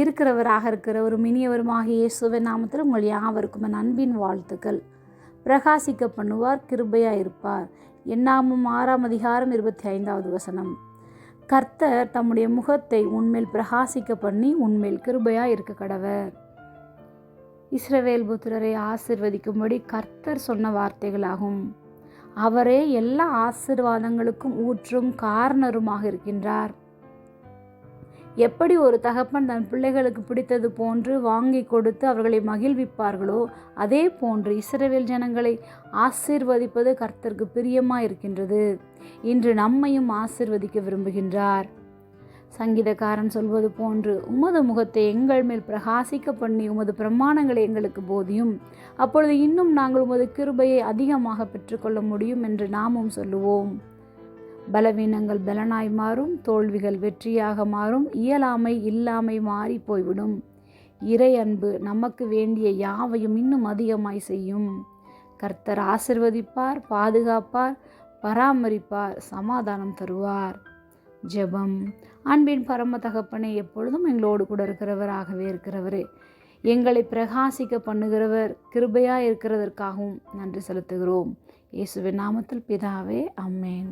இருக்கிறவராக இருக்கிற ஒரு இனியவருமாக இயேசுவின் நாமத்தில் உங்கள் யாவருக்கும் அன்பின் வாழ்த்துக்கள். பிரகாசிக்க பண்ணுவார் கிருபையாக இருப்பார் எண்ணாமும் ஆறாம் அதிகாரம் இருபத்தி ஐந்தாவது வசனம். கர்த்தர் தம்முடைய முகத்தை உன்மேல் பிரகாசிக்க பண்ணி உன்மேல் கிருபையாக இருக்க கடவர். இஸ்ரவேல் புத்திரரை ஆசிர்வதிக்கும்படி கர்த்தர் சொன்ன வார்த்தைகளாகும். அவரே எல்லா ஆசிர்வாதங்களுக்கும் ஊற்றும் காரணருமாக இருக்கின்றார். எப்படி ஒரு தகப்பன் தன் பிள்ளைகளுக்கு பிடித்தது போன்று வாங்கி கொடுத்து அவர்களை மகிழ்விப்பார்களோ அதே போன்று இஸ்ரவேல் ஜனங்களை ஆசிர்வதிப்பது கர்த்தருக்கு பிரியமாக இருக்கின்றது இன்று நம்மையும் ஆசிர்வதிக்க விரும்புகின்றார். சங்கீதக்காரன் சொல்வது போன்று உமது முகத்தை எங்கள் மேல் பிரகாசிக்க பண்ணி உமது பிரமாணங்களை எங்களுக்கு போதியும். அப்பொழுது இன்னும் நாங்கள் உமது கிருபையை அதிகமாக பெற்றுக்கொள்ள முடியும் என்று நாமும் சொல்லுவோம். பலவீனங்கள் பலனாய் மாறும் தோல்விகள் வெற்றியாக மாறும் இயலாமை இல்லாமை மாறி போய்விடும். இறை அன்பு நமக்கு வேண்டிய யாவையும் இன்னும் அதிகமாய் செய்யும். கர்த்தர் ஆசிர்வதிப்பார் பாதுகாப்பார் பராமரிப்பார் சமாதானம் தருவார். ஜெபம். அன்பின் பரம தகப்பனை எப்பொழுதும் எங்களோடு கூட இருக்கிறவராகவே இருக்கிறவரே எங்களை பிரகாசிக்க பண்ணுகிறவர் கிருபையாக இருக்கிறதற்காகவும் நன்றி செலுத்துகிறோம். இயேசுவின் நாமத்தில் பிதாவே அம்மேன்